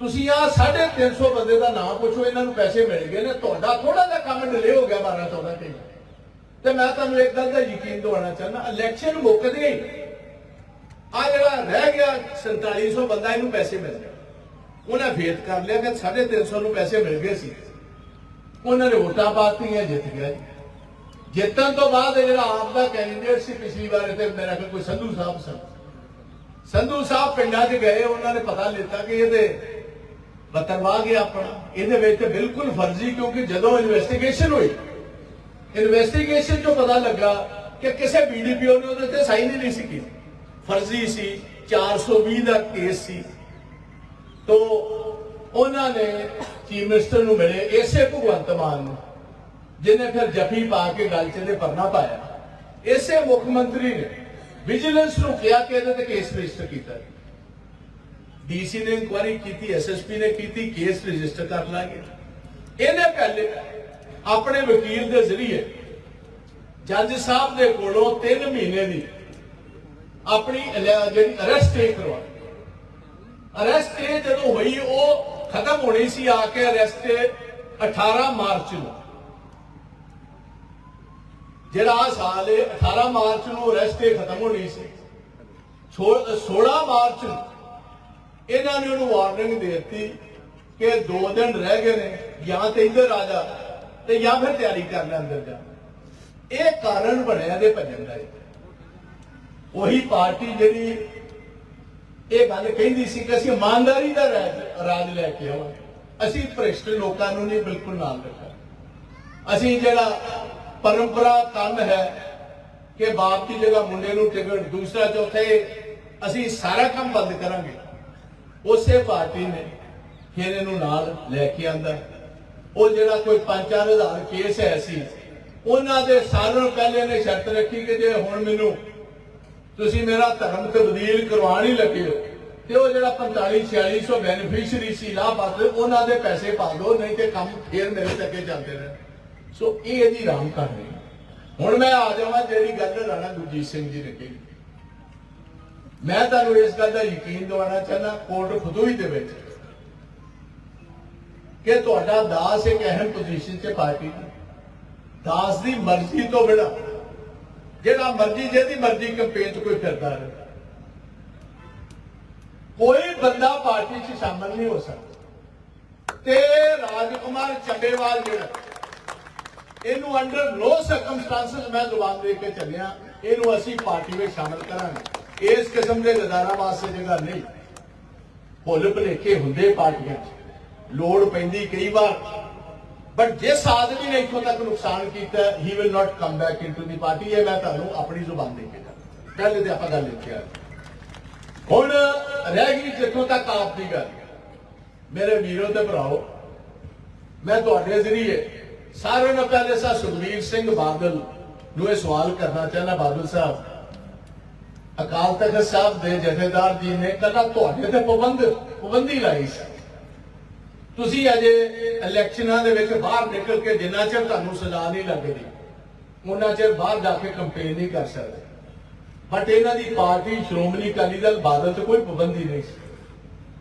Speaker 1: ਤੁਸੀਂ ਆ 350 ਬੰਦੇ ਦਾ ਨਾਮ ਪੁੱਛੋ, ਇਹਨਾਂ ਨੂੰ ਪੈਸੇ ਮਿਲ ਗਏ ਨੇ, ਤੁਹਾਡਾ ਥੋੜਾ ਜਿਹਾ ਕੰਮ ਡਿਲੇ ਹੋ ਗਿਆ 12 14 ਘੰਟੇ ਤੇ ਮੈਂ ਤੁਹਾਨੂੰ ਇੱਕ ਗੱਲ ਦਾ ਯਕੀਨ ਦਿਵਾਉਣਾ ਚਾਹੁੰਦਾ ਇਲੈਕਸ਼ਨ ਮੁੱਕਦੇ ਹੀ ਆ ਜਿਹੜਾ ਰਹਿ ਗਿਆ 4700 ਬੰਦਾ, ਇਹਨੂੰ ਪੈਸੇ ਮਿਲ ਗਏ। ਉਹਨਾਂ ਫੇਰ ਕਰ ਲਿਆ ਕਿ 350 ਨੂੰ ਪੈਸੇ ਮਿਲ ਗਏ ਸੀ। ਉਹਨਾਂ ਨੇ ਵੋਟਾਂ ਪਾਤੀਆਂ, ਜਿੱਤ ਗਿਆ ਜਿੱਤਣ ਤੋਂ ਬਾਅਦ ਇਹ ਜਿਹੜਾ ਆਪ ਦਾ ਕੈਂਡੀਡੇਟ ਸੀ, ਪਿਛਲੀ ਵਾਰ ਤੇ ਮੇਰਾ ਖਿਆਲ ਕੋਈ ਸੰਧੂ ਸਾਹਿਬ ਸਨ। ਸੰਧੂ ਸਾਹਿਬ ਪਿੰਡਾਂ 'ਚ ਗਏ, ਉਹਨਾਂ ਨੇ ਪਤਾ ਲਿੱਤਾ ਕਿ ਇਹਦੇ ਬਤਰਵਾ ਗਿਆ ਆਪਣਾ। ਇਹਦੇ ਵਿੱਚ ਤੇ ਬਿਲਕੁਲ ਫਰਜ਼ੀ, ਕਿਉਂਕਿ ਜਦੋਂ ਇਨਵੈਸਟੀਗੇਸ਼ਨ ਹੋਈ ਇਨਵੈਸਟੀਗੇਸ਼ਨ 'ਚੋਂ ਪਤਾ ਲੱਗਾ ਕਿ ਕਿਸੇ ਬੀਡੀਪੀਓ ਨੇ ਉਹਦੇ ਤੇ ਸਾਈਨ ਹੀ ਨਹੀਂ ਸੀ ਕੀਤੀ। ਫਰਜ਼ੀ ਸੀ 420 ਦਾ ਕੇਸ ਸੀ। ਤੋ ਉਹਨਾਂ ਨੇ ਚੀਫ ਮਿਨਿਸਟਰ ਨੂੰ ਮਿਲੇ, ਇਸੇ ਭਗਵੰਤ ਮਾਨ ਨੂੰ, ਜਿਹਨੇ ਫਿਰ ਜਫੀ ਪਾ ਕੇ ਗੱਲ 'ਚ ਇਹਦੇ ਪਰਨਾ ਪਾਇਆ। ਇਸੇ ਮੁੱਖ ਮੰਤਰੀ ਨੇ ਵਿਜੀਲੈਂਸ ਨੂੰ ਕਿਹਾ ਕਿ ਇਹਦੇ ਤੇ ਕੇਸ ਰਜਿਸਟਰ ਕੀਤਾ। ਡੀਸੀ ਨੇ ਇਨਕੁਆਇਰੀ ਕੀਤੀ ਐਸਐਸਪੀ ਨੇ ਕੀਤੀ ਕੇਸ ਰਜਿਸਟਰ ਕਰ ਲਾਂਗੇ। ਇਹਨੇ ਪਹਿਲੇ ਆਪਣੇ ਵਕੀਲ ਦੇ ਜ਼ਰੀਏ ਜੱਜ ਸਾਹਿਬ ਦੇ ਕੋਲੋਂ 3 ਮਹੀਨੇ ਦੀ ਆਪਣੀ ਜਿਹੜੀ ਅਰੈਸਟ ਏ ਕਰਵਾ ਅਰੈਸਟ ਏ ਜਦੋਂ ਹੋਈ, ਉਹ ਖਤਮ ਹੋਣੀ ਸੀ ਆ ਕੇ ਅਰੈਸਟ 18 ਮਾਰਚ ਨੂੰ। ਜਿਹੜਾ ਆਹ ਸਾਲ ਹੈ 18 ਮਾਰਚ ਨੂੰ ਅਰੈਸਟ ਏ ਖਤਮ ਹੋਣੀ ਸੀ। ਛੋ- 16 ਮਾਰਚ ਨੂੰ ਇਹਨਾਂ ਨੇ ਉਹਨੂੰ ਵਾਰਨਿੰਗ ਦੇ ਦਿੱਤੀ ਕਿ 2 ਦਿਨ ਰਹਿ ਗਏ ਨੇ, ਜਾਂ ਤੇ ਇੱਧਰ ਆ ਜਾ ਤੇ ਜਾਂ ਫਿਰ ਤਿਆਰੀ ਕਰ ਲੈ ਅੰਦਰ ਜਾ। ਇਹ ਕਾਰਨ ਬਣਿਆ ਦੇ ਭੱਜਣ ਦਾ ਉਹੀ ਪਾਰਟੀ ਜਿਹੜੀ ਇਹ ਗੱਲ ਕਹਿੰਦੀ ਸੀ ਕਿ ਅਸੀਂ ਇਮਾਨਦਾਰੀ ਦਾ ਰਾਜ ਰਾਜ ਲੈ ਕੇ ਆਵਾਂਗੇ ਅਸੀਂ ਭ੍ਰਿਸ਼ਟ ਲੋਕਾਂ ਨੂੰ ਨਹੀਂ, ਬਿਲਕੁਲ ਨਾਲ ਰੱਖਾਂ। ਅਸੀਂ ਜਿਹੜਾ ਪਰੰਪਰਾ ਕੰਮ ਹੈ ਕਿ ਬਾਪ ਦੀ ਜਗ੍ਹਾ ਮੁੰਡੇ ਨੂੰ ਟਿਕਟ, ਦੂਸਰਾ ਚੌਥੇ ਅਸੀਂ ਸਾਰਾ ਕੰਮ ਬੰਦ ਕਰਾਂਗੇ। ਉਸੇ ਪਾਰਟੀ ਨੇ ਫਿਰ ਇਹਨੂੰ ਨਾਲ ਲੈ ਕੇ ਆਂਦਾ। ਉਹ ਜਿਹੜਾ ਕੋਈ 5-4000 ਕੇਸ ਹੈ ਸੀ, ਉਹਨਾਂ ਦੇ ਸਾਰਿਆਂ ਨੂੰ ਪਹਿਲੇ ਨੇ ਸ਼ਰਤ ਰੱਖੀ ਕਿ ਜੇ ਹੁਣ ਮੈਨੂੰ ਤੁਸੀਂ ਮੇਰਾ ਧਰਮ ਤਬਦੀਲ ਕਰਵਾਉਣ ਹੀ ਲੱਗੇ ਹੋ, ਤੇ ਉਹ ਜਿਹੜਾ 45 4600 ਬੈਨੀਫੀਸ਼ੀਅਰੀ ਸੀ, ਲਾਭਪਾਤਰੀ, ਉਹਨਾਂ ਦੇ ਪੈਸੇ ਪਾ ਦਿਓ, ਨਹੀਂ ਤੇ ਕੰਮ ਫੇਰ ਮੇਰੇ ਤੇ ਅੱਗੇ ਚੱਲਦੇ ਰਹਿਣ ਸੋ ਇਹ ਇਹਦੀ ਰਾਮ ਕਰ ਰਹੀ ਹੁਣ ਮੈਂ ਆ ਜਾਵਾਂ, ਜਿਹੜੀ ਗੱਲ ਰਾਣਾ ਗੁਰਜੀਤ ਸਿੰਘ ਜੀ ਨੇ ਕਹੀ। ਮੈਂ ਤੁਹਾਨੂੰ ਇਸ ਗੱਲ ਦਾ ਯਕੀਨ ਦਿਵਾਉਣਾ ਚਾਹੁੰਦਾ, ਕੋਰਟ ਫਦੂਈ ਦੇ ਵਿੱਚ, ਕਿ ਤੁਹਾਡਾ ਦਾਸ ਇੱਕ ਅਹਿਮ ਪੋਜੀਸ਼ਨ 'ਚ ਪਾਰਟੀ ਦੀ। ਦਾਸ ਦੀ ਮਰਜ਼ੀ ਤੋਂ ਬਿਨਾਂ, ਜਿਹੜਾ ਮਰਜ਼ੀ, ਜਿਹਦੀ ਮਰਜ਼ੀ ਕੰਪੇਨ 'ਚ ਕੋਈ ਫਿਰਦਾ ਰਹੇ। ਕੋਈ ਬੰਦਾ ਪਾਰਟੀ 'ਚ ਸ਼ਾਮਲ ਨਹੀਂ ਹੋ ਸਕਦਾ। ਤੇ ਰਾਜਕੁਮਾਰ ਚੱਬੇਵਾਲ ਜਿਹੜਾ, ਇਹਨੂੰ ਅੰਡਰ ਨੋ ਸਰਕਮਸਟੈਂਸਸ ਮੈਂ ਜ਼ੁਬਾਨ ਦੇ ਕੇ ਚੱਲਿਆ। ਇਹਨੂੰ ਅਸੀਂ ਪਾਰਟੀ ਵਿੱਚ ਸ਼ਾਮਲ ਕਰਾਂਗੇ। ਇਸ ਕਿਸਮ ਦੇ ਗਦਾਰਾਂ ਵਾਸਤੇ ਜਗ੍ਹਾ ਨਹੀਂ। ਭੁੱਲ ਭੁਲੇਖੇ ਹੁੰਦੇ ਪਾਰਟੀਆਂ 'ਚ। ਲੋੜ ਪੈਂਦੀ ਕਈ ਵਾਰ। ਬਟ ਜਿਸ ਆਦਮੀ ਨੇ ਇੱਥੋਂ ਤੱਕ ਨੁਕਸਾਨ ਕੀਤਾ he will not come back into the party ਇਹ ਮੈਂ ਤੁਹਾਨੂੰ ਆਪਣੀ ਜ਼ੁਬਾਨ ਦੇ ਕੇ ਕਹਿੰਦਾ ਗੱਲ ਤੇ ਆਪਾਂ ਗੱਲ ਇੱਥੇ ਹੁਣ ਰਹਿ ਗਈ ਜਿੱਥੋਂ ਤੱਕ ਆਪ ਦੀ ਗੱਲ। ਮੇਰੇ ਵੀਰੋ ਤੇ ਭਰਾਓ ਮੈਂ ਤੁਹਾਡੇ ਜ਼ਰੀਏ ਸਾਰਿਆਂ ਨੂੰ ਪਹਿਲੇ ਸਾ ਸੁਖਬੀਰ ਸਿੰਘ ਬਾਦਲ ਨੂੰ ਇਹ ਸਵਾਲ ਕਰਨਾ ਚਾਹੁੰਦਾ, ਬਾਦਲ ਸਾਹਿਬ। ਅਕਾਲ ਤਖਤ ਸਾਹਿਬ ਦੇ ਜਥੇਦਾਰ ਜੀ ਨੇ ਕਹਿੰਦਾ ਤੁਹਾਡੇ ਤੇ ਪਾਬੰਦ, ਪਾਬੰਦੀ ਲਾਈ ਸੀ। ਤੁਸੀਂ ਅਜੇ ਇਲੈਕਸ਼ਨਾਂ ਦੇ ਵਿੱਚ ਬਾਹਰ ਨਿਕਲ ਕੇ ਜਿੰਨਾ ਚਿਰ ਤੁਹਾਨੂੰ ਸਜ਼ਾ ਨਹੀਂ ਲੱਗਦੀ, ਉਹਨਾਂ ਚਿਰ ਬਾਹਰ ਜਾ ਕੇ ਕੰਪੇਨ ਨਹੀਂ ਕਰ ਸਕਦੇ। ਬਟ ਇਹਨਾਂ ਦੀ ਪਾਰਟੀ ਸ਼੍ਰੋਮਣੀ ਅਕਾਲੀ ਦਲ ਬਾਦਲ ਤੇ ਕੋਈ ਪਾਬੰਦੀ ਨਹੀਂ ਸੀ।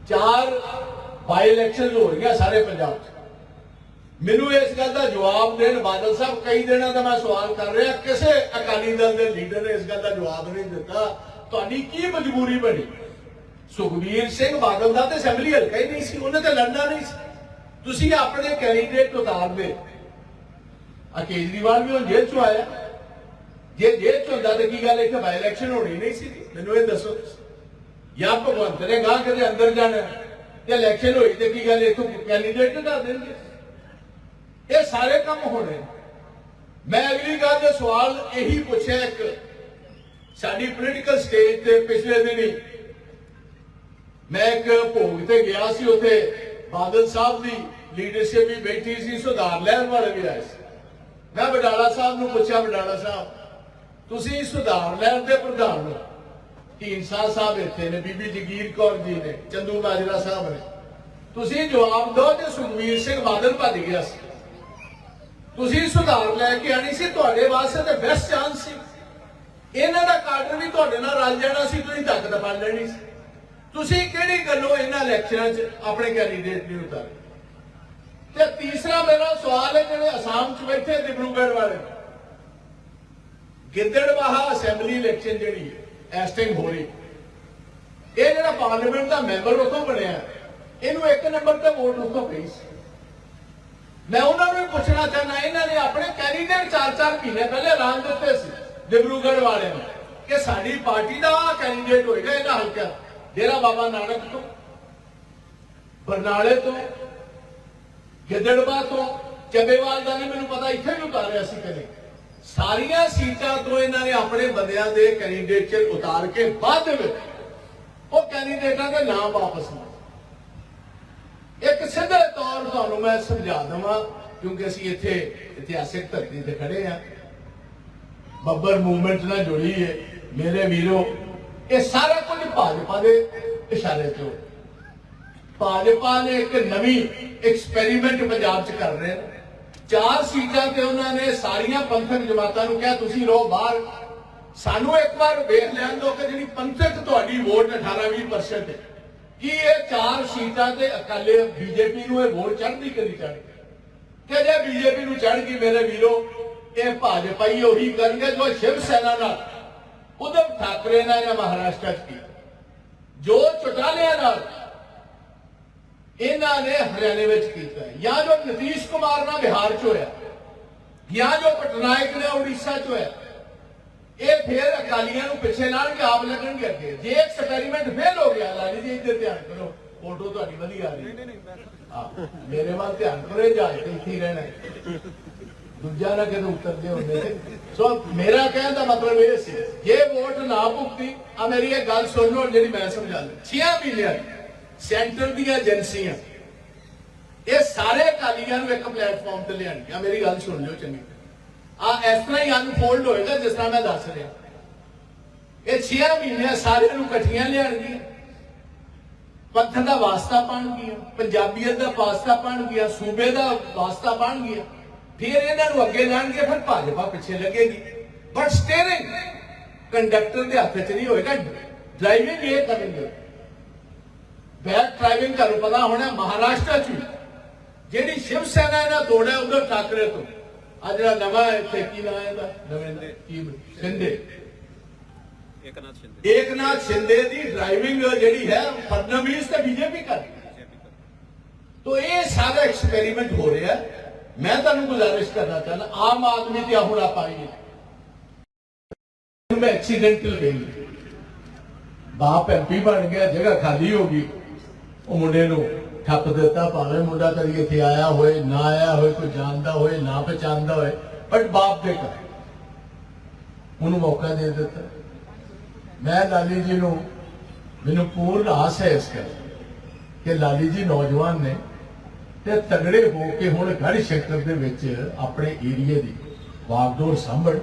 Speaker 1: ਚਾਰ ਬਾਈ ਇਲੈਕਸ਼ਨ ਹੋ ਰਹੀਆਂ ਸਾਰੇ ਪੰਜਾਬ 'ਚ। ਮੈਨੂੰ ਇਸ ਗੱਲ ਦਾ ਜਵਾਬ ਦੇਣ ਬਾਦਲ ਸਾਹਿਬ ਕਈ ਦਿਨਾਂ ਦਾ ਮੈਂ ਸਵਾਲ ਕਰ ਰਿਹਾ, ਕਿਸੇ ਅਕਾਲੀ ਦਲ ਦੇ ਲੀਡਰ ਨੇ ਇਸ ਗੱਲ ਦਾ ਜਵਾਬ ਨਹੀਂ ਦਿੱਤਾ। ਤੁਹਾਡੀ ਕੀ ਮਜਬੂਰੀ ਬਣੀ? ਸੁਖਬੀਰ ਸਿੰਘ ਬਾਦਲ ਦਾ ਤੇ ਅਸੈਂਬਲੀ ਹਲਕਾ ਹੀ ਨਹੀਂ ਸੀ, ਉਹਨੇ ਤਾਂ ਲੜਨਾ ਨਹੀਂ ਸੀ। ਤੁਸੀਂ ਆਪਣੇ ਕੈਂਡੀਡੇਟ ਉਤਾਰ ਦੇ ਆ ਕੇਜਰੀਵਾਲ ਵੀ ਹੁਣ ਜੇਲ੍ਹ ਚੋਂ ਆਇਆ। ਜੇ ਜੇਲ੍ਹ ਚੋਂ ਹੁੰਦਾ ਤੇ ਕੀ ਗੱਲ, ਇੱਥੇ ਬਾਈ ਇਲੈਕਸ਼ਨ ਹੋਣੀ ਨਹੀਂ ਸੀ। ਮੈਨੂੰ ਇਹ ਦੱਸੋ। ਜਾਂ ਭਗਵੰਤ ਨੇ ਗਾਂ ਕਦੇ ਅੰਦਰ ਜਾਣਾ ਤੇ ਇਲੈਕਸ਼ਨ ਹੋਈ ਤੇ ਕੀ ਗੱਲ, ਇੱਥੋਂ ਕੈਂਡੀਡੇਟ ਦਾ ਦੇਣਗੇ। ਇਹ ਸਾਰੇ ਕੰਮ ਹੋਣੇ ਮੈਂ ਅਗਲੀ ਗੱਲ ਦੇ ਸਵਾਲ ਇਹੀ ਪੁੱਛਿਆ ਇੱਕ, ਸਾਡੀ ਪੋਲੀਟੀਕਲ ਸਟੇਜ ਤੇ ਪਿਛਲੇ ਦਿਨੀ ਮੈਂ ਇੱਕ ਭੋਗ ਤੇ ਗਿਆ ਸੀ, ਉੱਥੇ ਬਾਦਲ ਸਾਹਿਬ ਦੀ ਲੀਡਰਸ਼ਿਪ ਵੀ ਬੈਠੀ ਸੀ, ਸੁਧਾਰ ਲੈਣ ਵਾਲੇ ਵੀ ਆਏ ਸੀ। ਸਾਹਿਬ ਨੂੰ ਪੁੱਛਿਆ ਬਡਾਲਾ ਸਾਹਿਬ, ਤੁਸੀਂ ਸੁਧਾਰ ਲੈਣ ਦੇ ਪ੍ਰਧਾਨ ਹੋ। ਢੀਂਡਸਾ ਸਾਹਿਬ ਇੱਥੇ ਨੇ, ਬੀਬੀ ਜਗੀਰ ਕੌਰ ਜੀ ਨੇ, ਚੰਦੂ ਮਾਜਰਾ ਸਾਹਿਬ ਨੇ। ਤੁਸੀਂ ਜਵਾਬ ਦਿਓ ਕਿ ਸੁਖਵੀਰ ਸਿੰਘ ਬਾਦਲ ਭੱਜ ਗਿਆ ਸੀ। ਤੁਸੀਂ ਸੁਧਾਰ ਲੈ ਕੇ ਆਣੀ ਸੀ, ਤੁਹਾਡੇ ਵਾਸਤੇ ਤਾਂ ਬੈਸਟ ਚਾਂਸ ਸੀ। ਇਹਨਾਂ ਦਾ ਕਾਡਰ ਵੀ ਤੁਹਾਡੇ ਨਾਲ ਰਲ ਜਾਣਾ ਸੀ, ਤੁਸੀਂ ਤਾਕਤ ਫੜ ਲੈਣੀ ਸੀ। ਤੁਸੀਂ ਕਿਹੜੀ ਗੱਲੋਂ ਇਹਨਾਂ ਇਲੈਕਸ਼ਨਾਂ 'ਚ ਆਪਣੇ ਕੈਂਡੀਡੇਟ ਨਹੀਂ ਉਤਾਰੇ? ਤੇ ਤੀਸਰਾ ਮੇਰਾ ਸਵਾਲ ਹੈ, ਜਿਹੜੇ ਅਸਾਮ 'ਚ ਬੈਠੇ ਡਿਬਰੂਗੜ੍ਹ ਵਾਲੇ। ਗਿੱਦੜਵਾਹਾ ਅਸੈਂਬਲੀ ਇਲੈਕਸ਼ਨ ਜਿਹੜੀ ਹੈ, ਇਸ ਟਾਈਮ ਹੋ ਰਹੀ। ਇਹ ਜਿਹੜਾ ਪਾਰਲੀਮੈਂਟ ਦਾ ਮੈਂਬਰ ਉਥੋਂ ਬਣਿਆ। ਇਹਨੂੰ ਇੱਕ ਨੰਬਰ ਤੇ ਵੋਟ ਉਥੋਂ ਪਈ ਸੀ। ਮੈਂ ਉਹਨਾਂ ਨੂੰ ਵੀ ਪੁੱਛਣਾ ਚਾਹੁੰਦਾ, ਇਹਨਾਂ ਨੇ ਆਪਣੇ ਕੈਂਡੀਡੇਟ ਚਾਰ ਚਾਰ ਮਹੀਨੇ ਪਹਿਲੇ ਐਲਾਨ ਦਿੱਤੇ ਸੀ ਦਿਬਰੂਗੜ੍ਹ ਵਾਲਿਆਂ ਨੂੰ, ਕਿ ਸਾਡੀ ਪਾਰਟੀ ਦਾ ਕੈਂਡੀਡੇਟ ਹੋਏਗਾ, ਇਹਦਾ ਹਲਕਾ ਡੇਰਾ ਬਾਬਾ ਨਾਨਕ ਤੋਂ, ਬਰਨਾਲੇ ਤੋਂ, ਗਿੱਦੜਬਾ ਤੋਂ, ਚੱਬੇਵਾਲ ਦਾ ਨਹੀਂ ਮੈਨੂੰ ਪਤਾ, ਇੱਥੇ ਵੀ ਉਤਾਰਿਆ ਸੀ ਕਦੇ। ਸਾਰੀਆਂ ਸੀਟਾਂ ਤੋਂ ਇਹਨਾਂ ਨੇ ਆਪਣੇ ਬੰਦਿਆਂ ਦੇ ਕੈਂਡੀਡੇਟ ਉਤਾਰ ਕੇ ਬਾਅਦ ਦੇ ਵਿੱਚ ਉਹ ਕੈਂਡੀਡੇਟਾਂ ਦੇ ਨਾਮ ਵਾਪਸ ਲਏ। ਇੱਕ ਸਿੱਧੇ ਤੌਰ ਤੁਹਾਨੂੰ ਮੈਂ ਸਮਝਾ ਦਵਾਂ, ਕਿਉਂਕਿ ਅਸੀਂ ਇੱਥੇ ਇਤਿਹਾਸਿਕ ਧਰਤੀ ਤੇ ਖੜੇ ਆ ਬੱਬਰ ਮੂਵਮੈਂਟ ਨਾਲ ਜੁੜੀ ਹੈ। ਮੇਰੇ ਵੀਰੋ, ਇਹ ਸਾਰਾ ਕੁਝ ਭਾਜਪਾ ਦੇ ਇਸ਼ਾਰੇ ਤੋਂ। ਭਾਜਪਾ ਨੇ ਇੱਕ ਨਵੀਂ ਐਕਸਪੈਰੀਮੈਂਟ ਪੰਜਾਬ 'ਚ ਕਰ ਰਹੇ ਨੇ। ਚਾਰ ਸੀਟਾਂ ਤੇ ਉਹਨਾਂ ਨੇ ਸਾਰੀਆਂ ਪੰਥਕ ਜਮਾਤਾਂ ਨੂੰ ਕਿਹਾ, ਤੁਸੀਂ ਰਹੋ ਬਾਹਰ। ਸਾਨੂੰ ਇੱਕ ਵਾਰ ਵੇਖ ਲੈਣ ਦਿਓ ਕਿ ਜਿਹੜੀ ਪੰਥਕ ਤੁਹਾਡੀ ਵੋਟ 18-20% ਹੈ। ਕੀ ਇਹ ਚਾਰ ਸੀਟਾਂ ਤੇ ਅਕਾਲੇ ਬੀਜੇਪੀ ਨੂੰ ਇਹ ਵੋਟ ਚੜ੍ਹਦੀ ਕਰੀ ਚੜ੍ਹ ਕਿ ਜੇ ਬੀਜੇਪੀ ਨੂੰ ਚੜ੍ਹ ਗਈ ਮੇਰੇ ਵੀਰੋ, ਇਹ ਭਾਜਪਾ ਹੀ ਉਹੀ ਕਰਨਗੇ ਜੋ ਸ਼ਿਵ ਸੈਨਾ ਨਾਲ, ਉਧਮ ਠਾਕਰੇ ਨਾਲ ਜਾਂ ਮਹਾਰਾਸ਼ਟਰ 'ਚ ਕੀ ਜੋ ਚੁਟਾਲਿਆਂ ਨਾਲ ਇਹਨਾਂ ਨੇ ਹਰਿਆਣੇ ਵਿੱਚ ਕੀਤਾ ਜਾਂ ਜੋ ਨਤੀਸ਼ ਕੁਮਾਰ ਨਾਲ ਬਿਹਾਰ 'ਚ ਹੋਇਆ, ਜਾਂ ਜੋ ਪਟਨਾਇਕ ਨੇ ਉੜੀਸਾ 'ਚ ਹੋਇਆ ਇਹ ਫਿਰ ਅਕਾਲੀਆਂ ਨੂੰ ਪਿੱਛੇ ਲਾਣ ਕੇ ਆਪ ਲੱਗਣਗੇ ਅੱਗੇ। ਜੇ ਐਕਸਪੈਰੀਮੈਂਟ ਫੇਲ ਹੋ ਗਿਆ ਲਾਲੀ ਜੀ ਇੱਧਰ ਧਿਆਨ ਕਰੋ। ਫੋਟੋ ਤੁਹਾਡੀ ਵਧੀਆ ਆ ਰਹੀ ਹੈ। ਹਾਂ, ਮੇਰੇ ਵੱਲ ਧਿਆਨ ਕਰੋ ਜਹਾਜ਼ ਤੇ ਇੱਥੇ ਰਹਿਣਾ। ਦੂਜਾ ਨਾ ਕਿਤੇ ਉਤਰਦੇ ਹੁੰਦੇ ਸੋ ਮੇਰਾ ਕਹਿਣ ਦਾ ਮਤਲਬ ਇਹ ਸੀ ਜੇ ਵੋਟ ਨਾ ਭੁਗਤੀ ਆ ਮੇਰੀ ਇਹ ਗੱਲ ਸੁਣ ਲਓ ਜਿਹੜੀ ਮੈਂ ਸਮਝਾ ਲਿਆ 6 ਮਿਲੀਅਨ ਸੈਂਟਰ ਦੀਆਂ ਏਜੰਸੀਆਂ ਇਹ ਸਾਰੇ ਅਕਾਲੀਆਂ ਨੂੰ ਇੱਕ ਪਲੇਟਫਾਰਮ ਤੇ ਲਿਆਣਗੀਆਂ ਮੇਰੀ ਗੱਲ ਸੁਣ ਲਿਓ ਚੰਗੀ। ਆ ਇਸ ਤਰ੍ਹਾਂ ਹੀ ਅਨਫੋਲਡ ਹੋਏਗਾ ਜਿਸ ਤਰ੍ਹਾਂ ਮੈਂ ਦੱਸ ਰਿਹਾ। ਇਹ 6 ਮਹੀਨੇ ਸਾਰਿਆਂ ਨੂੰ ਇਕੱਠੀਆਂ ਲਿਆਣਗੀਆਂ ਪੰਥ ਦਾ ਵਾਸਤਾ ਬਣ ਗਿਆ ਪੰਜਾਬੀਅਤ ਦਾ ਵਾਸਤਾ ਬਣ ਗਿਆ ਸੂਬੇ ਦਾ ਵਾਸਤਾ ਬਣ ਗਿਆ ਫਿਰ ਇਹਨਾਂ ਨੂੰ ਅੱਗੇ ਜਾਣਗੇ ਫਿਰ ਭਾਜਪਾ ਪਿੱਛੇ ਲੱਗੇਗੀ। ਬਟ ਸਟੀਅਰਿੰਗ ਕੰਡਕਟਰ ਦੇ ਹੱਥ 'ਚ ਨਹੀਂ ਹੋਏਗਾ ਡਰਾਈਵਿੰਗ ਇਹ ਕਰਨਗੇ। ਬੈਕ ਡਰਾਈਵਿੰਗ ਤੁਹਾਨੂੰ ਪਤਾ ਹੋਣਾ ਮਹਾਰਾਸ਼ਟਰ 'ਚ ਵੀ ਜਿਹੜੀ ਸ਼ਿਵ ਸੈਨਾ ਇਹਨਾਂ ਤੋੜਿਆ ਉਧਰ ਠਾਕਰੇ ਤੋਂ। ਆ ਜਿਹੜਾ ਨਵਾਂ ਇੱਥੇ ਕੀ ਨਾਮ ਹੈ ਇਹਦਾ? ਨਵਿੰਦਰ ਕੀ ਸਿੰਧੇ
Speaker 2: ਏਕਨਾਥ ਸ਼ਿੰਦੇ।
Speaker 1: ਏਕਨਾਥ ਸ਼ਿੰਦੇ ਦੀ ਡਰਾਈਵਿੰਗ ਜਿਹੜੀ ਹੈ ਫਡਨਵੀਸ ਤੇ ਬੀਜੇਪੀ ਕਰ ਤੋ ਇਹ ਸਾਰਾ ਐਕਸਪੈਰੀਮੈਂਟ ਹੋ ਰਿਹਾ ਮੈਂ ਤੁਹਾਨੂੰ ਗੁਜ਼ਾਰਿਸ਼ ਕਰਨਾ ਚਾਹੁੰਦਾ ਆਮ ਆਦਮੀ ਤੇ ਹੁਣ ਆਪਾਂ ਹੀ ਮੈਂ ਐਕਸੀਡੈਂਟਲ ਗਈ ਬਾਪ ਐਮਪੀ ਬਣ ਗਿਆ ਜਗ੍ਹਾ ਖਾਲੀ ਹੋ ਗਈ। ਉਹ ਮੁੰਡੇ ਨੂੰ ਠੱਪ ਦਿੱਤਾ, ਭਾਵੇਂ ਮੁੰਡਾ ਕਦੀ ਇੱਥੇ ਆਇਆ ਹੋਏ ਨਾ ਆਇਆ ਹੋਏ ਕੋਈ ਜਾਣਦਾ ਹੋਏ ਨਾ ਪਛਾਣਦਾ ਹੋਏ ਬਟ ਬਾਪ ਦੇ ਘਰ। ਉਹਨੂੰ ਮੌਕਾ ਦੇ ਦਿੱਤਾ। ਮੈਂ ਲਾਲੀ ਜੀ ਨੂੰ, ਮੈਨੂੰ ਪੂਰਨ ਆਸ ਹੈ ਇਸ ਗੱਲ ਕਿ ਲਾਲੀ ਜੀ ਨੌਜਵਾਨ ਨੇ ਤੇ ਤਗੜੇ ਹੋ ਕੇ ਹੁਣ ਗੜ ਸ਼ੰਕਰ ਦੇ ਵਿੱਚ ਆਪਣੇ ਏਰੀਏ ਦੀ ਵਾਗਡੋਰ ਸੰਭੜ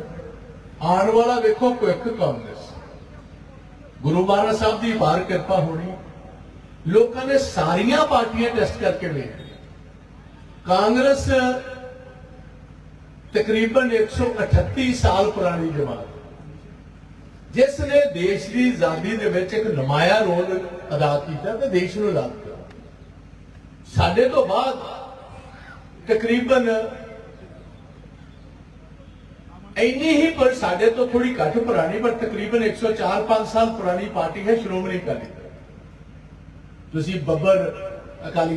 Speaker 1: ਆਉਣ ਵਾਲਾ ਵੇਖੋ ਕੁਇਕ ਕਾਂਗਰਸ ਗੁਰੂ ਮਹਾਰਾਜ ਸਾਹਿਬ ਦੀ ਬਾਰ ਕਿਰਪਾ ਹੋਣੀ ਲੋਕਾਂ ਨੇ ਸਾਰੀਆਂ ਪਾਰਟੀਆਂ ਟੈਸਟ ਕਰਕੇ ਵੇਖ ਕਾਂਗਰਸ ਤਕਰੀਬਨ 138 ਸਾਲ ਪੁਰਾਣੀ ਜਮਾਤ। ਜਿਸ ਨੇ ਦੇਸ਼ ਦੀ ਆਜ਼ਾਦੀ ਦੇ ਵਿੱਚ ਇੱਕ ਨਮਾਇਆ ਰੋਲ ਅਦਾ ਕੀਤਾ ਤੇ ਦੇਸ਼ ਨੂੰ ਲਾਭ ਦਿੱਤਾ ਸਾਡੇ ਤੋਂ ਬਾਅਦ ਤਕਰੀਬਨ ਇੰਨੀ ਹੀ ਪਰ ਸਾਡੇ ਤੋਂ ਥੋੜੀ ਘੱਟ ਪੁਰਾਣੀ, ਪਰ ਤਕਰੀਬਨ 104-5 ਸਾਲ ਪੁਰਾਣੀ ਪਾਰਟੀ ਹੈ ਸ਼੍ਰੋਮਣੀ ਅਕਾਲੀ ਦਲ। ਤੁਸੀਂ ਬੱਬਰ ਅਕਾਲੀ